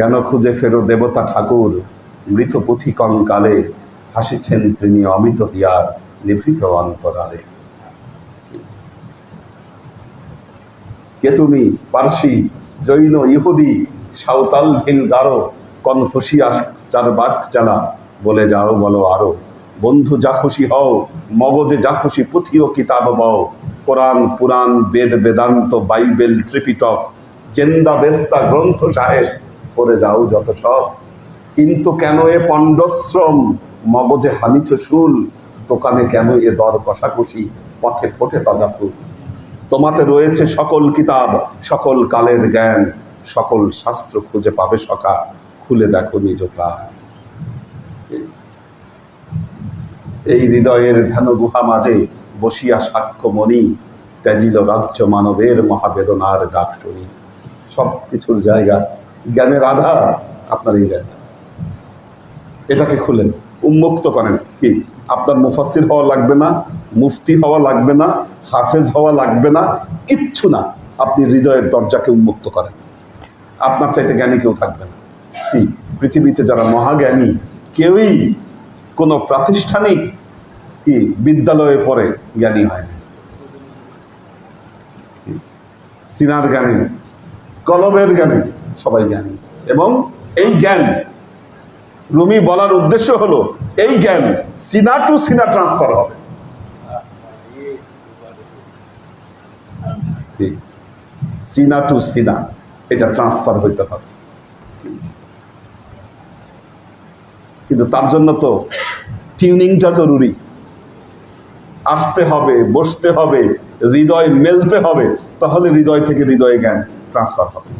কেন খুঁজে ফেরো দেবতা ঠাকুর? মৃত পুঁথি কঙ্কালে হাসিছেন তিনি অমিত হিয়ার নিভৃত অন্তরালে। কে তুমি পার্সি, জৈন, ইহুদি, সাঁওতাল ভিল গারো কনফুসিয়াস, চার বাক চালা, বলে যাও, বলো আরও। বন্ধু যা খুশি হও, মগজে যা খুশি পুঁথি ও কিতাব বও কোরআন, পুরাণ, বেদ, বেদান্ত, বাইবেল, ত্রিপিটক, জেন্দা, বেস্তা, গ্রন্থ, সাহেব পড়ে যাও যত সব। কিন্তু কেন এ পণ্ডশ্রম? মগজে হানিছ শুল। দোকানে কেন এ দর কষাকষি? পথে ফোটে তাজা ফুল। তোমাতে রয়েছে সকল কিতাব, সকল কালের জ্ঞান, সকল শাস্ত্র খুঁজে পাবে সকা। খুলে দেখো নিজ প্রাণ। এই হৃদয়ের ধ্যান গুহা মাঝে বসিয়া সাক্ষ্য মণি ত্যাজিল রাজ্য মানবের মহাবেদনার ডাক শুনি। সব কিছুর জায়গা জ্ঞানের আধার আপনার এই জায়গা এটাকে খুলেন, উন্মুক্ত করেন। কি? আপনার মুফাসির হওয়া লাগবে না, মুফতি হওয়া লাগবে না, হাফেজ হওয়া লাগবে না, কিচ্ছু না। আপনি হৃদয়ের দরজাকে উন্মুক্ত করেন। আপনার চাইতে জ্ঞানী কেউ থাকবে না। কি? পৃথিবীতে যারা মহাজ্ঞানী, কেউই কোনো প্রাতিষ্ঠানিক, কি, বিদ্যালয়ে পড়ে জ্ঞানী হয়নি? সিনার জ্ঞানী, কলবের জ্ঞানী। সবাই জ্ঞানী। এবং এই জ্ঞান, রুমি বলার উদ্দেশ্য হলো, এই জ্ঞান সিনা টু সিনা ট্রান্সফার হবে। সিনা টু সিনা, এটা ট্রান্সফার হইতে হবে। কিন্তু তার জন্য তো টিউনিংটা জরুরি। আসতে হবে, বসতে হবে, হৃদয় মেলতে হবে, তাহলে হৃদয় থেকে হৃদয়ে জ্ঞান ট্রান্সফার হবে।